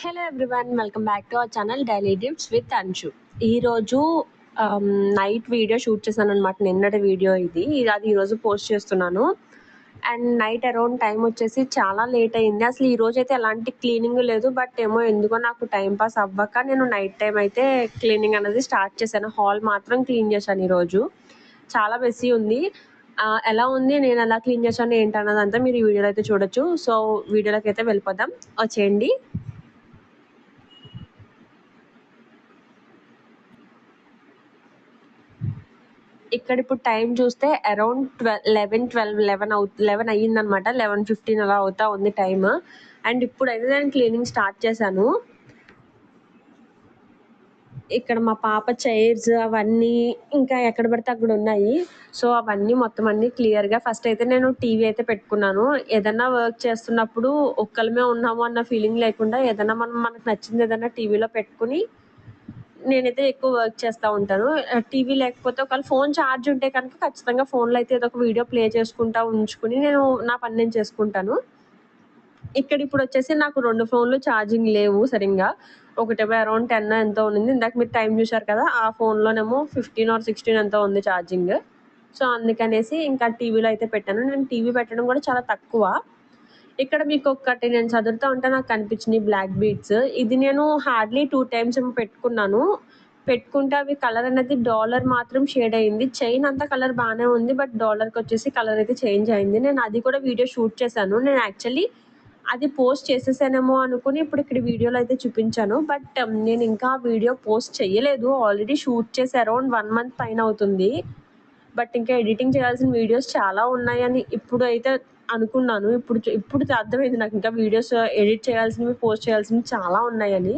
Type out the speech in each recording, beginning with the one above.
Hello everyone welcome back to our channel daily tips with Anshu ఈరోజు night video shoot చేశాను అనమాట నిన్నటి video ఇది. అది ఈరోజు పోస్ట్ చేస్తున్నాను. అండ్ నైట్ అరౌండ్ టైం వచ్చేసి చాలా లేట్ అయింది. అసలు ఈ రోజు అయితే ఎలాంటి క్లీనింగ్ లేదు బట్ ఏమో ఎందుకో నాకు టైం పాస్ అవ్వక నేను నైట్ టైం అయితే క్లీనింగ్ అనేది స్టార్ట్ చేశాను. హాల్ మాత్రం క్లీన్ చేశాను ఈరోజు చాలా మెస్సీ ఉంది. ఎలా ఉంది? నేను ఎలా క్లీన్ చేశాను? ఏంటన్నదంతా మీరు ఈ వీడియోలో అయితే చూడొచ్చు. సో వీడియోలోకి అయితే వెళ్ళిపోదాం. వచ్చేయండి. ఇక్కడ ఇప్పుడు టైం చూస్తే around twelve eleven twelve eleven అవు లెవెన్ అయ్యిందనమాట లెవెన్ ఫిఫ్టీన్ అలా అవుతా ఉంది టైం అండ్ ఇప్పుడు అయితే నేను క్లీనింగ్ స్టార్ట్ చేశాను. ఇక్కడ మా పాప చైర్స్ అవన్నీ ఇంకా ఎక్కడ పడితే అక్కడ ఉన్నాయి. సో అవన్నీ మొత్తం అన్ని క్లియర్గా ఫస్ట్ అయితే నేను టీవీ అయితే పెట్టుకున్నాను. ఏదైనా వర్క్ చేస్తున్నప్పుడు ఒక్కలమే ఉన్నాము అన్న ఫీలింగ్ లేకుండా ఏదైనా మనం మనకు నచ్చింది ఏదైనా టీవీలో పెట్టుకుని నేనైతే ఎక్కువ వర్క్ చేస్తూ ఉంటాను. టీవీ లేకపోతే ఒకవేళ ఫోన్ ఛార్జ్ ఉంటే కనుక ఖచ్చితంగా ఫోన్లో అయితే ఏదో ఒక వీడియో ప్లే చేసుకుంటా ఉంచుకుని నేను నా పని నేను చేసుకుంటాను. ఇక్కడ ఇప్పుడు వచ్చేసి నాకు రెండు ఫోన్లు ఛార్జింగ్ లేవు సరిగ్గా. ఒకటేమో అరౌండ్ టెన్ ఎంతో ఉంది ఇందాక మీరు టైం చూశారు కదా ఆ ఫోన్లోనేమో ఫిఫ్టీన్ ఆర్ సిక్స్టీన్ ఎంతో ఉంది ఛార్జింగ్ సో అందుకనేసి ఇంకా టీవీలో అయితే పెట్టాను. నేను టీవీ పెట్టడం కూడా చాలా తక్కువ. ఇక్కడ మీకు ఒక్కటి నేను చదువుతూ ఉంటే నాకు కనిపించింది బ్లాక్ బీడ్స్ ఇది నేను హార్డ్లీ టూ టైమ్స్ ఏమో పెట్టుకున్నాను. పెట్టుకుంటే అవి కలర్ అనేది డాలర్ మాత్రం షేడ్ అయింది. చైన్ అంతా కలర్ బాగానే ఉంది బట్ డాలర్కి వచ్చేసి కలర్ అయితే చేంజ్ అయింది. నేను అది కూడా వీడియో షూట్ చేశాను. నేను యాక్చువల్లీ అది పోస్ట్ చేసేసానేమో అనుకుని ఇప్పుడు ఇక్కడ వీడియోలో అయితే చూపించాను. బట్ um, నేను ఇంకా వీడియో పోస్ట్ చేయలేదు. ఆల్రెడీ షూట్ చేసి అరౌండ్ వన్ మంత్ పైన అవుతుంది. బట్ ఇంకా ఎడిటింగ్ చేయాల్సిన వీడియోస్ చాలా ఉన్నాయని ఇప్పుడు అయితే అనుకున్నాను. ఇప్పుడు ఇప్పుడు అర్థమైంది నాకు. ఇంకా వీడియోస్ ఎడిట్ చేయాల్సినవి పోస్ట్ చేయాల్సినవి చాలా ఉన్నాయని.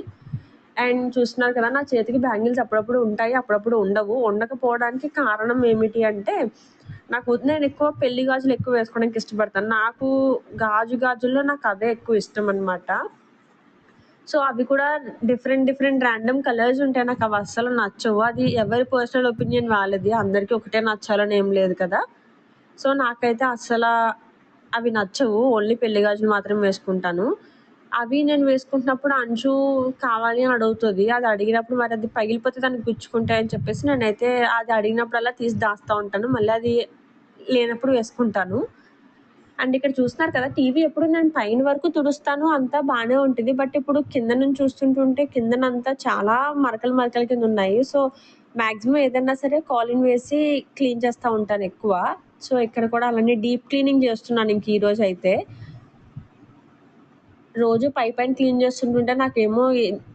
అండ్ చూస్తున్నారు కదా నా చేతికి బ్యాంగిల్స్ అప్పుడప్పుడు ఉంటాయి అప్పుడప్పుడు ఉండవు. ఉండకపోవడానికి కారణం ఏమిటి అంటే నాకు నేను ఎక్కువ పెళ్ళి గాజులు ఎక్కువ వేసుకోవడానికి ఇష్టపడతాను. నాకు గాజు గాజుల్లో నాకు అవే ఎక్కువ ఇష్టం అనమాట సో అవి కూడా డిఫరెంట్ డిఫరెంట్ ర్యాండమ్ కలర్స్ ఉంటాయి. నాకు అవి అస్సలు నచ్చవు. అది ఎవరి పర్సనల్ ఒపీనియన్ వాళ్ళది. అందరికీ ఒకటే నచ్చాలని ఏం లేదు కదా. సో నాకైతే అస్సలు అవి నచ్చవు. ఓన్లీ పెళ్ళి గాజులు మాత్రం వేసుకుంటాను. అవి నేను వేసుకుంటున్నప్పుడు అంచు కావాలి అని అడుగుతుంది. అది అడిగినప్పుడు మరి అది పగిలిపోతే దానికి గుచ్చుకుంటాయని అని చెప్పేసి నేనైతే అది అడిగినప్పుడల్లా తీసి దాస్తూ ఉంటాను. మళ్ళీ అది లేనప్పుడు వేసుకుంటాను. అండ్ ఇక్కడ చూస్తున్నారు కదా టీవీ ఎప్పుడు నేను పైన వరకు తుడుస్తాను. అంతా బాగానే ఉంటుంది. బట్ ఇప్పుడు కింద నుంచి చూస్తుంటుంటే కిందనంతా చాలా మరకలు మరకల కింద ఉన్నాయి. సో మ్యాక్సిమం ఏదైనా సరే కాలిన్ వేసి క్లీన్ చేస్తూ ఉంటాను ఎక్కువ. సో ఇక్కడ కూడా అలానే డీప్ క్లీనింగ్ చేస్తున్నాను ఇంక ఈరోజు అయితే. రోజు పై పైన క్లీన్ చేస్తుంటుంటే నాకేమో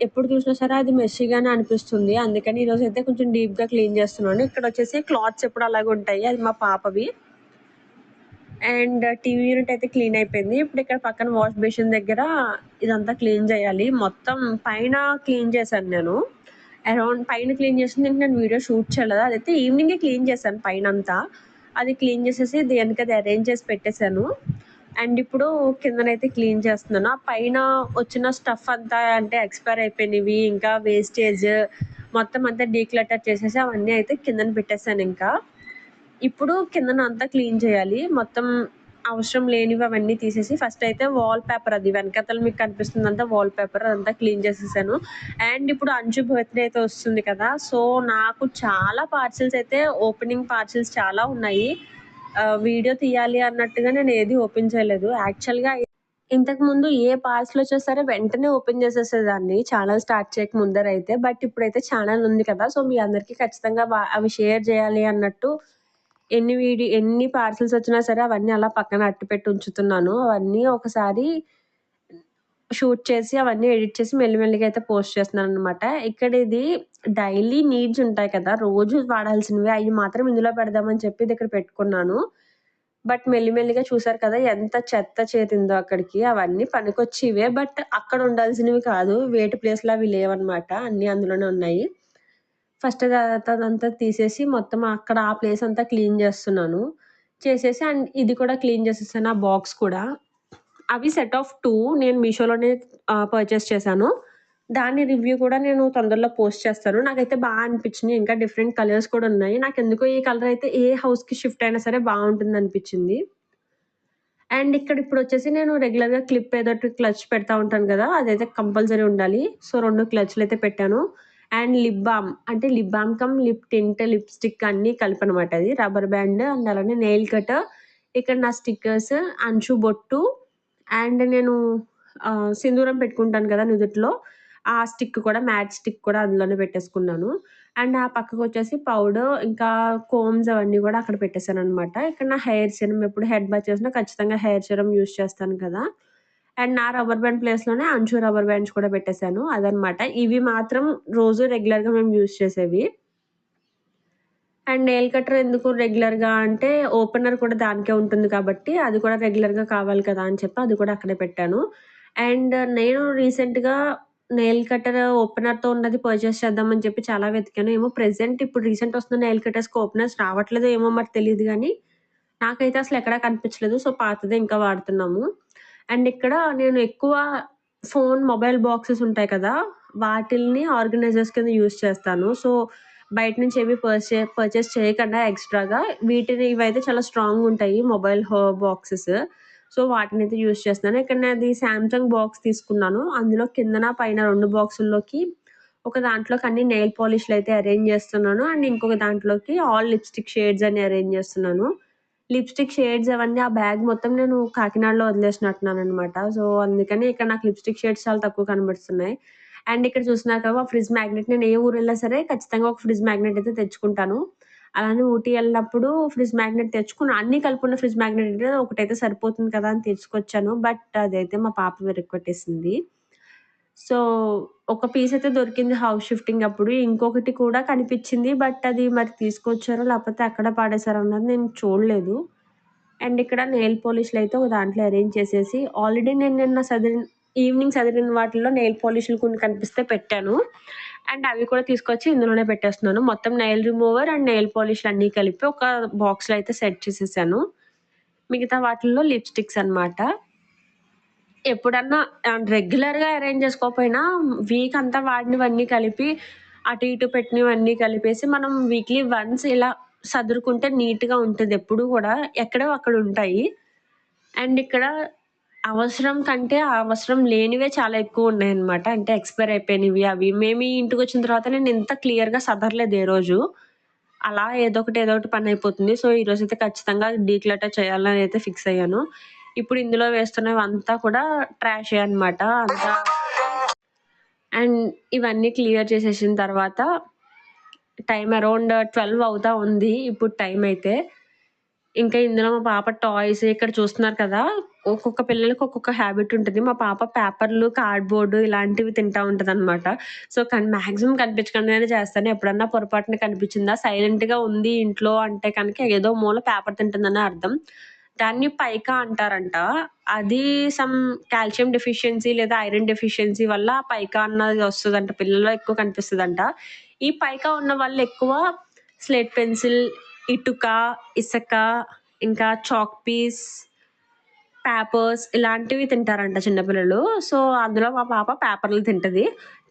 ఎప్పుడు చూసినా సరే అది మెస్సీగానే అనిపిస్తుంది. అందుకని ఈరోజు అయితే కొంచెం డీప్గా క్లీన్ చేస్తున్నాను. ఇక్కడ వచ్చేసి క్లాత్స్ ఎప్పుడు అలాగే ఉంటాయి. అది మా పాపవి. అండ్ టీవీ యూనిట్ అయితే క్లీన్ అయిపోయింది. ఇప్పుడు ఇక్కడ పక్కన వాష్ బేసిన్ దగ్గర ఇదంతా క్లీన్ చేయాలి. మొత్తం పైన క్లీన్ చేశాను నేను. అరౌండ్ పైన క్లీన్ చేసింది నేను వీడియో షూట్ చేయలేదు. అదైతే ఈవినింగే క్లీన్ చేశాను పైన అంతా అది క్లీన్ చేసేసి దేనికి అది అరేంజ్ చేసి పెట్టేశాను. అండ్ ఇప్పుడు కిందనైతే క్లీన్ చేస్తున్నాను. ఆ పైన వచ్చిన స్టఫ్ అంతా అంటే ఎక్స్పైర్ అయిపోయినవి ఇంకా వేస్టేజ్ మొత్తం అంతా డీక్లటర్ చేసేసి అవన్నీ అయితే కిందన పెట్టేశాను ఇంకా. ఇప్పుడు కిందన అంతా క్లీన్ చేయాలి. మొత్తం అవసరం లేనివి అవన్నీ తీసేసి ఫస్ట్ అయితే వాల్ పేపర్ అది వెనకతలు మీకు కనిపిస్తుంది అంతా వాల్ పేపర్ అదంతా క్లీన్ చేసేసాను. అండ్ ఇప్పుడు అంచు బర్త్డే అయితే వస్తుంది కదా సో నాకు చాలా పార్సిల్స్ అయితే ఓపెనింగ్ పార్సిల్స్ చాలా ఉన్నాయి. వీడియో తీయాలి అన్నట్టుగా నేను ఏది ఓపెన్ చేయలేదు. యాక్చువల్గా ఇంతకు ముందు ఏ పార్సల్ వచ్చా సరే వెంటనే ఓపెన్ చేసేసేదాన్ని ఛానల్ స్టార్ట్ చేయక ముందర అయితే బట్ ఇప్పుడైతే ఛానల్ ఉంది కదా సో మీ అందరికీ ఖచ్చితంగా అవి షేర్ చేయాలి అన్నట్టు ఎన్ని వీడియో ఎన్ని పార్సల్స్ వచ్చినా సరే అవన్నీ అలా పక్కన అట్టు పెట్టి ఉంచుతున్నాను. అవన్నీ ఒకసారి షూట్ చేసి అవన్నీ ఎడిట్ చేసి మెల్లిమెల్లిగా అయితే పోస్ట్ చేస్తున్నాను అనమాట ఇక్కడ ఇది డైలీ నీడ్స్ ఉంటాయి కదా రోజు వాడాల్సినవి అవి మాత్రం ఇందులో పెడదామని చెప్పి ఇది ఇక్కడ పెట్టుకున్నాను. బట్ మెల్లిమెల్లిగా చూసారు కదా ఎంత చెత్త చేతిందో అక్కడికి. అవన్నీ పనికొచ్చివే బట్ అక్కడ ఉండాల్సినవి కాదు వేటి ప్లేస్లో అవి లేవన్నమాట అన్నీ అందులోనే ఉన్నాయి. ఫస్ట్ అదంతా తీసేసి మొత్తం అక్కడ ఆ ప్లేస్ అంతా క్లీన్ చేస్తున్నాను చేసేసి అండ్ ఇది కూడా క్లీన్ చేసేసాను ఆ బాక్స్ కూడా అవి సెట్ ఆఫ్ టూ నేను మీషోలోనే పర్చేస్ చేశాను దాని రివ్యూ కూడా నేను తొందరలో పోస్ట్ చేస్తాను నాకైతే బాగా అనిపించింది ఇంకా డిఫరెంట్ కలర్స్ కూడా ఉన్నాయి నాకు ఎందుకో ఈ కలర్ అయితే ఏ హౌస్కి షిఫ్ట్ అయినా సరే బాగుంటుంది అనిపించింది అండ్ ఇక్కడ ఇప్పుడు వచ్చేసి నేను రెగ్యులర్‌గా క్లిప్ ఏదో క్లచ్ పెడతా ఉంటాను కదా! అదైతే కంపల్సరీ ఉండాలి. సో, రెండు క్లచ్లు అయితే పెట్టాను. అండ్ లిప్ బామ్ అంటే lip balm cum lip tint, lipstick అన్నీ కలిపనమాట అది. రబ్బర్ బ్యాండ్ అండ్ అలానే నెయిల్ కట్. ఇక్కడ నా స్టిక్కర్స్, అంచు బొట్టు అండ్ నేను సింధూరం పెట్టుకుంటాను కదా నుదుట్లో ఆ స్టిక్ కూడా మ్యాట్ స్టిక్ కూడా అందులోనే పెట్టేసుకున్నాను. అండ్ ఆ పక్కకు వచ్చేసి పౌడర్ ఇంకా కోమ్స్ అవన్నీ కూడా అక్కడ పెట్టేసాననమాట. ఇక్కడ నా హెయిర్ సీరమ్ ఎప్పుడు హెడ్ బాత్ చేసినా ఖచ్చితంగా హెయిర్ సీరమ్ యూస్ చేస్తాను కదా! అండ్ నా రబ్బర్ బ్యాండ్ ప్లేస్‌లోనే అంచు రబ్బర్ బ్యాండ్స్ కూడా పెట్టేశాను అదనమాట. ఇవి మాత్రం రోజు రెగ్యులర్‌గా మేము యూజ్ చేసేవి. అండ్ నెయిల్ కట్టర్ ఎందుకు రెగ్యులర్‌గా అంటే ఓపెనర్ కూడా దానికే ఉంటుంది కాబట్టి అది కూడా రెగ్యులర్‌గా కావాలి కదా! అని చెప్పి అది కూడా అక్కడే పెట్టాను. అండ్ నేను రీసెంట్‌గా నెయిల్ కట్టర్ ఓపెనర్‌తో ఉన్నది పర్చేస్ చేద్దామని చెప్పి చాలా వెతికాను. ఏమో ప్రెసెంట్ ఇప్పుడు రీసెంట్ వస్తున్న నెయిల్ కట్టర్స్‌కి ఓపెనర్స్ రావట్లేదు ఏమో మరి తెలియదు కానీ నాకైతే అసలు ఎక్కడా కనిపించలేదు. సో, పాతదే ఇంకా వాడుతున్నాము. అండ్ ఇక్కడ నేను ఎక్కువ ఫోన్, మొబైల్ బాక్సెస్ ఉంటాయి కదా! వాటిల్ని ఆర్గనైజర్స్ కింద యూస్ చేస్తాను. సో, బయట నుంచి ఏవి పర్చే పర్చేస్ చేయకుండా ఎక్స్‌ట్రాగా వీటిని ఇవైతే చాలా స్ట్రాంగ్ ఉంటాయి మొబైల్ హో బాక్సెస్. సో, వాటిని అయితే యూజ్ చేస్తున్నాను. ఇక్కడ నాది సామ్‌సంగ్ బాక్స్ తీసుకున్నాను. అందులో కిందన, పైన రెండు బాక్సుల్లోకి ఒక దాంట్లోకి అన్ని నెయిల్ పాలిష్‌లయితే అరేంజ్ చేస్తున్నాను. అండ్ ఇంకొక దాంట్లోకి ఆల్ లిప్‌స్టిక్ షేడ్స్ అని అరేంజ్ చేస్తున్నాను. లిప్‌స్టిక్ షేడ్స్ అవన్నీ ఆ బ్యాగ్ మొత్తం నేను కాకినాడలో వదిలేసినట్టున్నాను అనమాట సో, అందుకని ఇక్కడ నాకు లిప్‌స్టిక్ షేడ్స్ చాలా తక్కువ కనబడుతున్నాయి. అండ్ ఇక్కడ చూస్తున్నారు కదా! ఫ్రిడ్జ్ మ్యాగ్నెట్ నేను ఏ ఊరు వెళ్ళినా సరే ఖచ్చితంగా ఒక ఫ్రిడ్జ్ మ్యాగ్నెట్ అయితే తెచ్చుకుంటాను. అలానే ఊటీ వెళ్ళినప్పుడు ఫ్రిడ్జ్ మ్యాగ్నెట్ తెచ్చుకున్న అన్ని కలుపుకున్న ఫ్రిడ్జ్ మ్యాగ్నెట్ అంటే ఒకటైతే సరిపోతుంది కదా! అని తెచ్చుకొచ్చాను. బట్ అదైతే మా పాప విరగ్గొట్టేసింది. సో, ఒక పీస్ అయితే దొరికింది హౌస్ షిఫ్టింగ్ అప్పుడు. ఇంకొకటి కూడా కనిపించింది. బట్ అది మరి తీసుకొచ్చారో లేకపోతే అక్కడ పాడేసారో అన్నది నేను చూడలేదు. అండ్ ఇక్కడ నెయిల్ పాలిష్‌లయితే ఒక దాంట్లో అరేంజ్ చేసేసి ఆల్రెడీ నేను నిన్న సదిరిన ఈవినింగ్ సదిరిన వాటిల్లో నెయిల్ పాలిష్‌లు కొన్ని కనిపిస్తే పెట్టాను. అండ్ అవి కూడా తీసుకొచ్చి ఇందులోనే పెట్టేస్తున్నాను. మొత్తం నెయిల్ రిమూవర్ అండ్ నెయిల్ పాలిష్‌లు అన్నీ కలిపి ఒక బాక్స్‌లో అయితే సెట్ చేసేసాను. మిగతా వాటిల్లో లిప్‌స్టిక్స్ అనమాట. ఎప్పుడన్నా రెగ్యులర్‌గా అరేంజ్ చేసుకోకపోయినా వీక్ అంతా వాడినవన్నీ కలిపి అటు ఇటు పెట్టినవన్నీ కలిపేసి మనం వీక్లీ వన్స్ ఇలా సదురుకుంటే నీట్‌గా ఉంటుంది ఎప్పుడు కూడా. ఎక్కడో అక్కడ ఉంటాయి. అండ్ ఇక్కడ అవసరం కంటే అవసరం లేనివే చాలా ఎక్కువ ఎక్కువున్నాయన్నమాట. అంటే ఎక్స్‌పైర్ అయిపోయినవి అవి. మేము ఇంటికి వచ్చిన తర్వాత నేను ఇంత క్లియర్‌గా సదరలేదు ఏ రోజు. అలా ఏదో ఒకటి, ఏదో ఒకటి పని అయిపోతుంది. సో, ఈరోజైతే ఖచ్చితంగా డీక్లటర్ చేయాలని అయితే ఫిక్స్ అయ్యాను. ఇప్పుడు ఇందులో వేస్తున్నవి అంతా కూడా ట్రాషే అనమాట. అంతా అండ్ ఇవన్నీ క్లియర్ చేసేసిన తర్వాత టైం అరౌండ్ 12 అవుతా ఉంది. ఇప్పుడు టైం అయితే. ఇంకా ఇందులో మా పాప టాయ్స్ ఇక్కడ చూస్తున్నారు కదా! ఒక్కొక్క పిల్లలకి ఒక్కొక్క హ్యాబిట్ ఉంటుంది మా పాప పేపర్‌లు, కార్డ్బోర్డు ఇలాంటివి తింటా అనమాట సో, కానీ మాక్సిమం కనిపించకుండానే చేస్తాను. ఎప్పుడన్నా పొరపాటున కనిపించిందా సైలెంట్‌గా ఉంది ఇంట్లో అంటే కనుక ఏదో మూల పేపర్ తింటుందని అర్థం. దాన్ని పైకా అంటారంట. అది సమ్ కాల్షియం డెఫిషియన్సీ లేదా ఐరన్ డెఫిషియన్సీ వల్ల పైకా అన్నది వస్తుందంట పిల్లల్లో ఎక్కువ కనిపిస్తుందంట ఈ పైకా ఉన్న వాళ్ళు ఎక్కువ స్లేట్ పెన్సిల్, ఇటుక, ఇసక ఇంకా చాక్ పీస్, పేపర్స్ ఇలాంటివి తింటారంట చిన్నపిల్లలు సో, అందులో మా పాప పేపర్‌లు తింటది.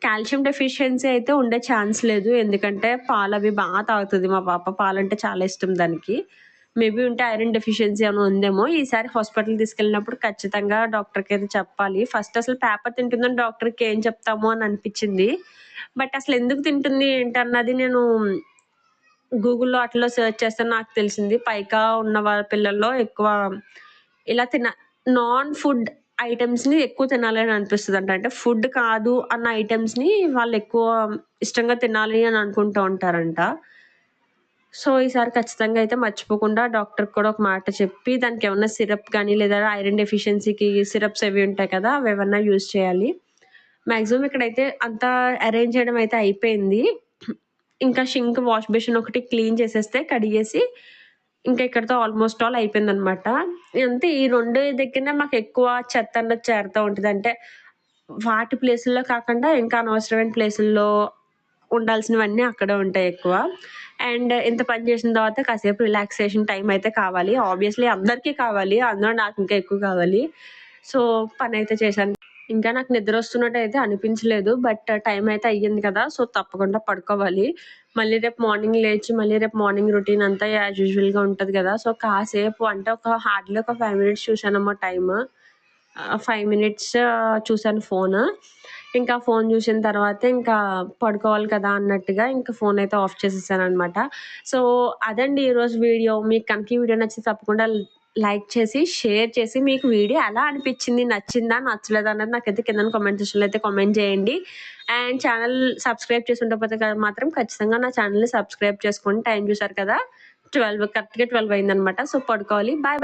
కాల్షియం డెఫిషియన్సీ అయితే ఉండే ఛాన్స్ లేదు. ఎందుకంటే పాలవి బాగా తాగుతుంది మా పాప. పాలంటే చాలా ఇష్టం దానికి. మేబీ ఉంటే ఐరన్ డెఫిషియన్సీ ఏమైనా ఉందేమో. ఈసారి హాస్పిటల్‌కి తీసుకెళ్ళినప్పుడు ఖచ్చితంగా డాక్టర్కి ఏదో చెప్పాలి. ఫస్ట్ అసలు పేపర్ తింటుందని డాక్టర్‌కి ఏం చెప్తాము అని అనిపించింది. బట్ అసలు ఎందుకు తింటుంది ఏంటన్నది నేను గూగుల్‌లో అట్లా సెర్చ్ చేస్తే నాకు తెలిసింది. పైగా ఉన్న వాళ్ళ పిల్లల్లో ఎక్కువ ఇలా తిన నాన్ ఫుడ్ ఐటమ్స్ని ఎక్కువ తినాలి అని అంట అంటే ఫుడ్ కాదు అన్న ఐటమ్స్ని వాళ్ళు ఎక్కువ ఇష్టంగా తినాలి అని అనుకుంటూ ఉంటారంట. సో, ఈసారి ఖచ్చితంగా అయితే మర్చిపోకుండా డాక్టర్‌కి కూడా ఒక మాట చెప్పి దానికి ఏమన్నా సిరప్ కానీ లేదా ఐరన్ డెఫిషియన్సీకి సిరప్స్ అవి ఉంటాయి కదా! అవి ఏమన్నా యూజ్ చేయాలి. మాక్సిమం ఇక్కడైతే అంతా అరేంజ్ చేయడం అయితే అయిపోయింది. ఇంకా షింక్, వాష్ బేసిన్ ఒకటి క్లీన్ చేసేస్తే కడిగేసి ఇంకా ఇక్కడతో ఆల్మోస్ట్ ఆల్ అయిపోయిందనమాట. అంతే ఈ 2 దగ్గరనే మాకెక్కువ చెత్త అన్నది చేరుతూ ఉంటుంది అంటే వాటి ప్లేసుల్లో కాకుండా ఇంకా అనవసరమైన ప్లేసుల్లో ఉండాల్సినవన్నీ అక్కడే ఉంటాయి ఎక్కువ. అండ్ ఇంత పని చేసిన తర్వాత కాసేపు రిలాక్సేషన్ టైం అయితే కావాలి. ఆబ్వియస్‌లీ అందరికీ కావాలి. అందులో నాకు ఇంకా ఎక్కువ కావాలి. సో, పనైతే చేశాను. ఇంకా నాకు నిద్ర వస్తున్నట్టు అయితే అనిపించలేదు బట్ టైం అయితే అయ్యింది కదా సో తప్పకుండా పడుకోవాలి మళ్ళీ రేపు మార్నింగ్ లేచి మళ్ళీ రేపు మార్నింగ్ రొటీన్ అంతా యాజ్ యూజువల్గా ఉంటుంది కదా సో కాసేపు అంటే ఒక హార్డ్లీ ఒక ఫైవ్ మినిట్స్ చూసానమ్మా టైమ్ ఫైవ్ మినిట్స్ చూసాను ఫోన్ ఇంకా ఫోన్ చూసిన తర్వాత ఇంకా పడుకోవాలి కదా అన్నట్టుగా ఇంకా ఫోన్ అయితే ఆఫ్ చేసేసాను అనమాట సో అదండి ఈరోజు వీడియో. మీకు కనుక ఈ వీడియో నచ్చితే తప్పకుండా లైక్ చేసి షేర్ చేసి మీకు వీడియో ఎలా అనిపించింది నచ్చిందా నచ్చలేదా అన్నది నాకైతే కింద కామెంట్ సెక్షన్లో అయితే కామెంట్ చేయండి. అండ్ ఛానల్ సబ్స్క్రైబ్ చేసి ఉండకపోతే కదా మాత్రం ఖచ్చితంగా నా ఛానల్ని సబ్స్క్రైబ్ చేసుకోండి టైం చూసారు కదా? ట్వెల్వ్ కరెక్ట్గా ట్వెల్వ్ అయిందనమాట సో పడుకోవాలి. బాయ్.